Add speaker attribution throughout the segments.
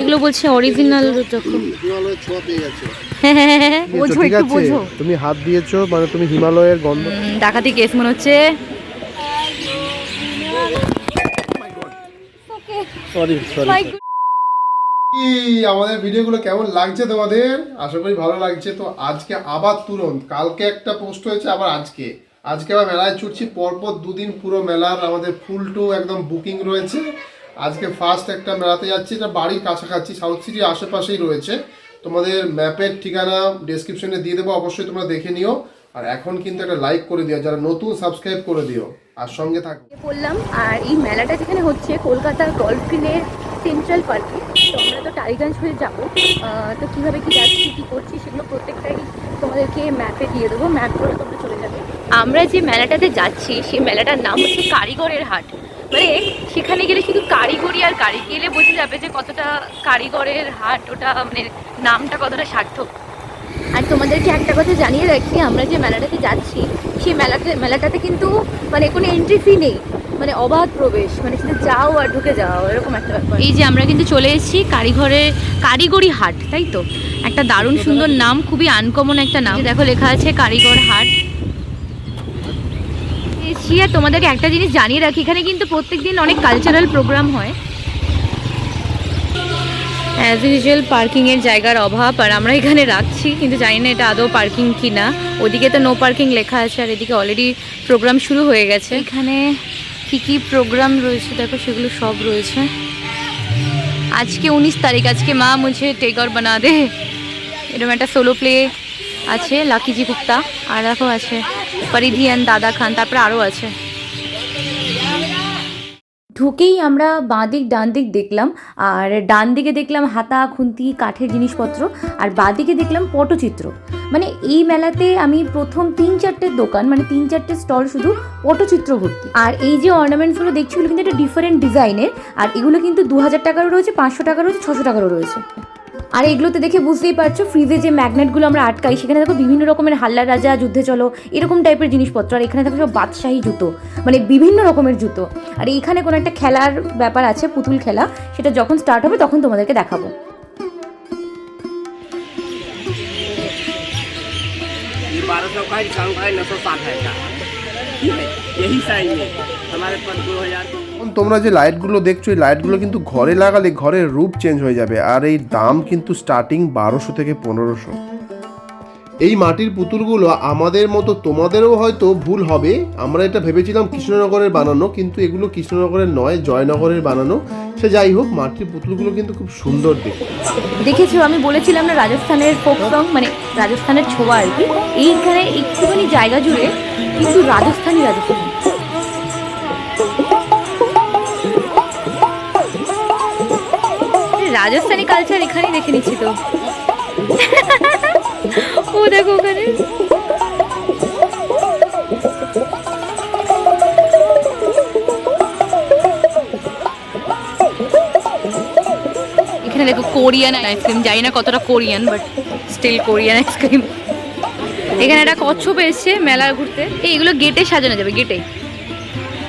Speaker 1: এগুলো বলছে অরিজিনাল রুদ্রাক্ষ
Speaker 2: হিমালয়ের ছোঁয়া পেয়ে গেছে
Speaker 1: বোঝো একটু বোঝো।
Speaker 2: তুমি হাত দিয়েছ মানে তুমি হিমালয়ের গন্ধ
Speaker 1: ডাকাতি কেস মনে হচ্ছে।
Speaker 2: Sorry sorry
Speaker 1: My God.
Speaker 2: কি আমাদের ভিডিওগুলো কেমন লাগছে তোমাদের? আশা করি ভালো লাগছে। তো আজকে আবার তুরন্ত কালকে একটা পোস্ট হয়েছে আবার আজকে। আজকে আবার মেলায় ছুটছি, পরপর দুদিন পুরো মেলার আমাদের ফুল টু একদম বুকিং রয়েছে। আজকে ফার্স্ট একটা মেলাতে যাচ্ছি, এটা বাড়ির কাছাকাছি সাউথ সিটির আশেপাশেই রয়েছে। তোমাদের ম্যাপের ঠিকানা ডেসক্রিপশনে দিয়ে দেবো, অবশ্যই তোমরা দেখে নিও। আর এখন কিন্তু একটা লাইক করে দিও যারা নতুন সাবস্ক্রাইব করে দিও। আর সঙ্গে থাকো।
Speaker 1: বললাম, আর এই মেলাটা যেখানে হচ্ছে, কলকাতার গল্ফিনের সেন্ট্রাল পার্কে তো আমরা তো টালিগঞ্জ হয়ে যাব। তো কীভাবে কী যাচ্ছি, কী করছি সেগুলো প্রত্যেকটাই তোমাদেরকে ম্যাপে দিয়ে দেবো। ম্যাপ করে তোমরা চলে যাবে। আমরা যে মেলাটাতে যাচ্ছি, সেই মেলাটার নাম হচ্ছে কারিগরের হাট। মানে সেখানে গেলে শুধু কারিগরি আর কারি গেলে বোঝা যাবে যে কতটা কারিগরের হাট, ওটা মানে নামটা কতটা সার্থক। আর তোমাদেরকে একটা কথা জানিয়ে রাখি আমরা যে মেলাটাতে যাচ্ছি সেই মেলাতে মেলাটাতে কিন্তু মানে কোনো এন্ট্রি ফি নেই মানে অবাধ প্রবেশ মানে শুধু যাও আর ঢুকে যাও এরকম একটা ব্যাপার। এই যে আমরা কিন্তু চলে এসেছি কারিঘরের কারিগরি হাট তাই তো? একটা দারুণ সুন্দর নাম খুবই আনকমন একটা নাম। দেখো লেখা আছে কারিগর হাট। এসেছি আর তোমাদেরকে একটা জিনিস জানিয়ে রাখি এখানে কিন্তু প্রত্যেক দিন অনেক কালচারাল প্রোগ্রাম হয়। অ্যাজ ইউজুয়াল পার্কিংয়ের জায়গার অভাব আর আমরা এখানে রাখছি কিন্তু জানি না এটা আদৌ পার্কিং কি না ওদিকে তো নো পার্কিং লেখা আছে আর এদিকে অলরেডি প্রোগ্রাম শুরু হয়ে গেছে। এখানে কি কি প্রোগ্রাম রয়েছে দেখো সেগুলো সব রয়েছে। আজকে উনিশ তারিখ আজকে মা মুঝে টেগর বানা দে। এরকম একটা সোলো প্লে আছে লাকিজি গুপ্তা আর দেখো আছে পরিধিয়ান দাদা খান তারপরে আরও আছে। ঢুকেই আমরা বাঁ দিক ডান দিক দেখলাম। আর ডান দিকে দেখলাম হাতা, খুন্তি, কাঠের জিনিসপত্র। আর বাঁ দিকে দেখলাম পটচিত্র। মানে এই মেলাতে আমি প্রথম তিন চারটে দোকান মানে তিন চারটে স্টল শুধু পটচিত্র ভর্তি। আর এই যে অর্নামেন্টসগুলো দেখছি এগুলো কিন্তু একটা ডিফারেন্ট ডিজাইনের আর এগুলো কিন্তু দু হাজার টাকারও রয়েছে, পাঁচশো টাকারও রয়েছে, ছশো টাকারও রয়েছে। আর এগুলোতে দেখে বুঝতেই পারছো ফ্রিজে যে ম্যাগনেটগুলো আমরা আটকাই সেখানে দেখো বিভিন্ন রকমের হাল্লা রাজা যুদ্ধে চলো এরকম টাইপের জিনিসপত্র আর এখানে দেখো সব বাদশাহী জুতো মানে বিভিন্ন রকমের জুতো আর এইখানে কোনো একটা খেলার ব্যাপার আছে পুতুল খেলা সেটা যখন স্টার্ট হবে তখন তোমাদেরকে দেখাবো
Speaker 3: ये बारह सौ का है डिस्काउंट का है नौ सौ साठ है का ठीक है यही साइज में हमारे पास दो हज़ार
Speaker 2: এখন তোমরা যে লাইটগুলো দেখছ, এই লাইটগুলো কিন্তু ঘরে লাগালে ঘরের রূপ চেঞ্জ হয়ে যাবে। আর এই দাম কিন্তু স্টার্টিং বারোশো থেকে পনেরোশো। এই মাটির পুতুলগুলো আমাদের মতো তোমাদেরও হয়তো ভুল হবে। আমরা এটা ভেবেছিলাম কৃষ্ণনগরের বানানো, কিন্তু এগুলো কৃষ্ণনগরের নয়, জয়নগরের বানানো। সে যাই হোক, মাটির পুতুলগুলো কিন্তু খুব সুন্দর দেখতে।
Speaker 1: দেখেছ, আমি বলেছিলাম না রাজস্থানের ফোক সং মানে রাজস্থানের ছোঁয়া আর কি। এইখানে একটুখানি জায়গা জুড়ে কিন্তু রাজস্থানি রাজস্থানি। রাজস্থানি কালচার এখানেই দেখে নিচ্ছি তো। ও দেখো ওখানে। এখানে দেখো কোরিয়ান আইসক্রিম জানি না কতটা Korean but still Korean ice cream এখানে একটা কচ্ছপ এসছে মেলা ঘুরতে। এই এগুলো গেটে সাজানো যাবে, গেটে।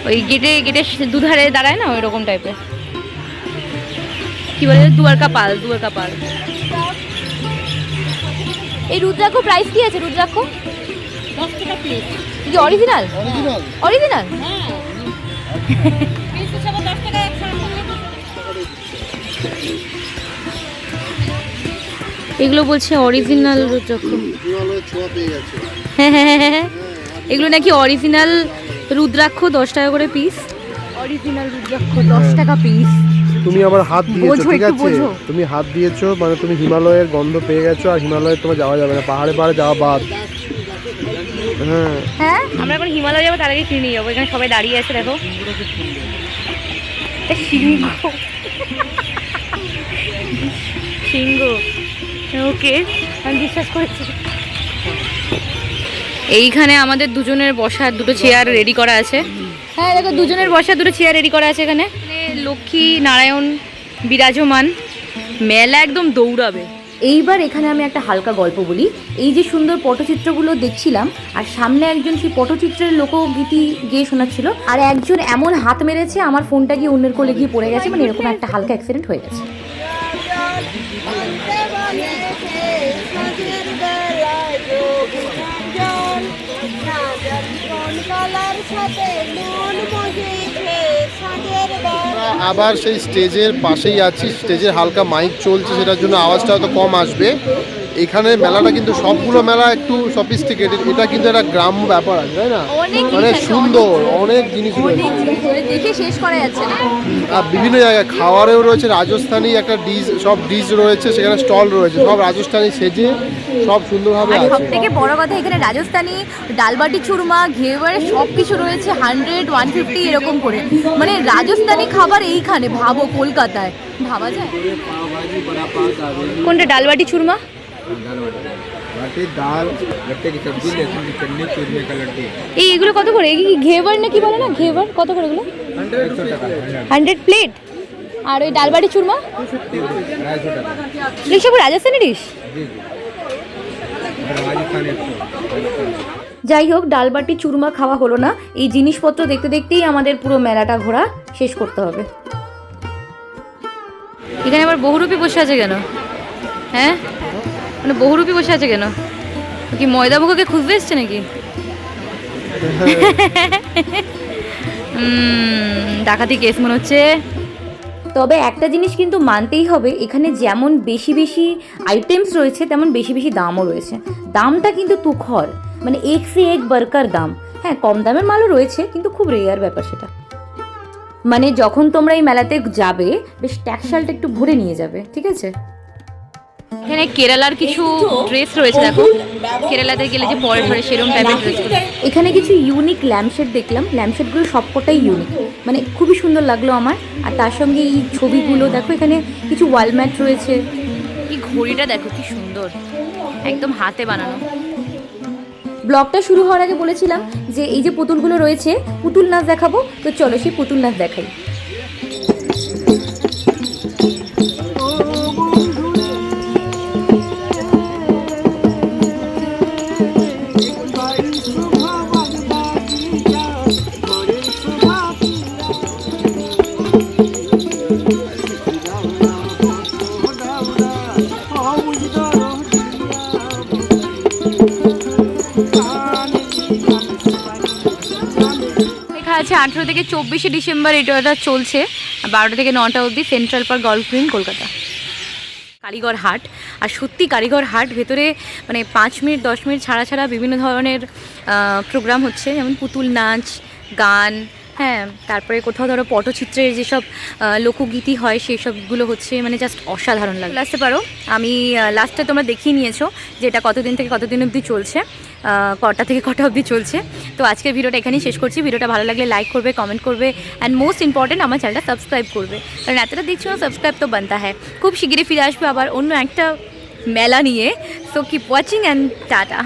Speaker 1: ওই গেটে গেটে দুধারে দাঁড়ায় না, ওই রকম টাইপের কি বলে দুয়ারকা পাল দুয়ারকা পাল। এই রুদ্রাক্ষ প্রাইস কি আছে রুদ্রাক্ষ? কি অরিজিনাল অরিজিনাল এগুলো বলছে অরিজিনাল রুদ্রাক্ষ।
Speaker 2: গেছে।
Speaker 1: হ্যাঁ হ্যাঁ হ্যাঁ, হ্যাঁ এগুলো নাকি অরিজিনাল রুদ্রাক্ষ দশ টাকা করে পিস অরিজিনাল রুদ্রাক্ষ দশ টাকা পিস
Speaker 2: তুমি আবার হাত দিয়েছ ঠিক আছে? তুমি হাত দিয়েছ মানে তুমি হিমালয়ের গন্ধ পেয়ে গেছো আর হিমালয়ে তোমার যাওয়া যাবে না পাহাড়ে পাহাড়ে যাওয়া বাদ। হ্যাঁ।
Speaker 1: হ্যাঁ? আমরা এখন হিমালয় যাব তার আগে কিনে নিয়ে যাব এখানে সবাই দাঁড়িয়ে আছে দেখো। সিংহ। সিংহ। ওকে আমি বিশ্বাস করেছি। এইখানে আমাদের দুজনের বসার দুটো চেয়ার রেডি করা আছে। হ্যাঁ দেখো দুজনের বসার দুটো চেয়ার রেডি করা আছে এখানে। এখানে লক্ষ্মী নারায়ণ বিরাজমান। মেলা একদম দৌড়াবে। এইবার এখানে আমি একটা হালকা গল্প বলি। এই যে সুন্দর পটচিত্রগুলো দেখছিলাম আর সামনে একজন সেই পটচিত্রের লোকগীতি গিয়ে শোনাচ্ছিল আর একজন এমন হাত মেরেছে আমার ফোনটা গিয়ে অন্যের কোলে গিয়ে পড়ে গেছে মানে এরকম একটা হালকা অ্যাক্সিডেন্ট হয়ে গেছে।
Speaker 2: আমরা আবার সেই স্টেজের পাশেই আছি, স্টেজের হালকা মাইক চলছে, সেটার জন্য আওয়াজটা হয়তো কম আসবে। এখানে মেলাটা কিন্তু সবগুলো মেলা একটু সফিস্টিকেটেড এটা কিন্তু একটা গ্রাম্য ব্যাপার আছে তাই না?
Speaker 1: অনেক
Speaker 2: মানে সুন্দর অনেক জিনিস
Speaker 1: দেখে শেষ করা যাচ্ছে না।
Speaker 2: আর বিভিন্ন জায়গায় খাওয়ারেও রয়েছে রাজস্থানি একটা ডিশ সব ডিশ রয়েছে সেখানে স্টল রয়েছে সব রাজস্থানি সেজে সব সুন্দরভাবে
Speaker 1: আর সব
Speaker 2: আছে।
Speaker 1: থেকে বড় কথা এখানে রাজস্থানি ডালবাটি চুরমা ঘেবার সব কিছু রয়েছে হান্ড্রেড ওয়ান ফিফটি এরকম করে। মানে রাজস্থানি খাবার এইখানে ভাবো কলকাতায়। ভাবা যায়? কোনটা ডালবাটি চুরমা?
Speaker 4: बाटी दाल गट्टे की सब्जी लहसुन की चटनी चूरमे का लड्डू
Speaker 1: এই এগুলো কত করে এই কি ঘেবার না কি বলে না ঘেবার কত করে এগুলো
Speaker 4: एक सौ टका हंड्रेड
Speaker 1: হান্ড্রেড প্লেট আর ওই ডালবাটি চুরমা
Speaker 4: ढाई सौ टका
Speaker 1: এগুলো সব রাজস্থানি ডিশ
Speaker 4: जी जी और राजस्थान एक सौ
Speaker 1: যাই হোক ডালবাটি চুরমা খাওয়া হলো না এই জিনিসপত্র দেখতে দেখতেই আমাদের পুরো মেলাটা ঘোরা শেষ করতে হবে এখানে আবার বহুরূপী বসে আছে কেন হ্যাঁ মানে বহুরূপী বসে আছে কেন? কি ময়দা ভোগকে খুঁজতে এসছে নাকি? ডাকাতি কেস মনে হচ্ছে। তবে একটা জিনিস কিন্তু মানতেই হবে, এখানে যেমন বেশি বেশি আইটেমস রয়েছে, তেমন বেশি বেশি দামও রয়েছে। দামটা কিন্তু তুখর মানে এক সে এক বার্কার দাম। হ্যাঁ কম দামের মালও রয়েছে, কিন্তু খুব রেয়ার ব্যাপার সেটা। মানে যখন তোমরা এই মেলাতে যাবে, বেশ ট্যাক্সালটা একটু ভরে নিয়ে যাবে, ঠিক আছে? এখানে কেরালার কিছু ড্রেস রয়েছে দেখো। কেরালাতে গেলে যে পরে ধরে সেরকম টাইপের ড্রেস এখানে কিছু ইউনিক ল্যাম্পশেড দেখলাম। ল্যাম্পশেডগুলো সবকটাই ইউনিক মানে খুবই সুন্দর লাগল আমার। আর তার সঙ্গে এই ছবিগুলো দেখো এখানে কিছু ওয়ালম্যাট রয়েছে। এই ঘড়িটা দেখো কি সুন্দর। একদম হাতে বানানো। ব্লগটা শুরু হওয়ার আগে বলেছিলাম যে এই যে পুতুলগুলো রয়েছে পুতুল নাচ দেখাবো। তো চলো সেই পুতুল নাচ দেখাই। আছে আঠেরো থেকে চব্বিশে ডিসেম্বর এটা চলছে। বারোটা থেকে নটা অবধি central park golf green Kolkata কারিগর হাট, আর সত্যি কারিগর হাট ভেতরে মানে পাঁচ মিনিট, দশ মিনিট ছাড়া ছাড়া বিভিন্ন ধরনের প্রোগ্রাম হচ্ছে। যেমন পুতুল নাচ, গান হ্যাঁ তারপরে কোথাও ধরো পটচিত্রের যেসব লোকগীতি হয় সেই সবগুলো হচ্ছে মানে জাস্ট অসাধারণ লাগে। আসতে পারো। আমি লাস্টে তোমরা দেখিয়ে নিয়েছো যে এটা কতদিন থেকে কতদিন অবধি চলছে কটা থেকে কটা অবধি চলছে। তো আজকের ভিডিওটা এখানেই শেষ করছি। ভিডিওটা ভালো লাগলে লাইক করবে কমেন্ট করবে অ্যান্ড মোস্ট ইম্পর্টেন্ট আমার চ্যানেলটা সাবস্ক্রাইব করবে। কারণ এতটা দেখছ না সাবস্ক্রাইব তো বানতা হ্যাঁ খুব শিগগিরই ফিরে আসবে আবার অন্য একটা মেলা নিয়ে। So keep watching and tata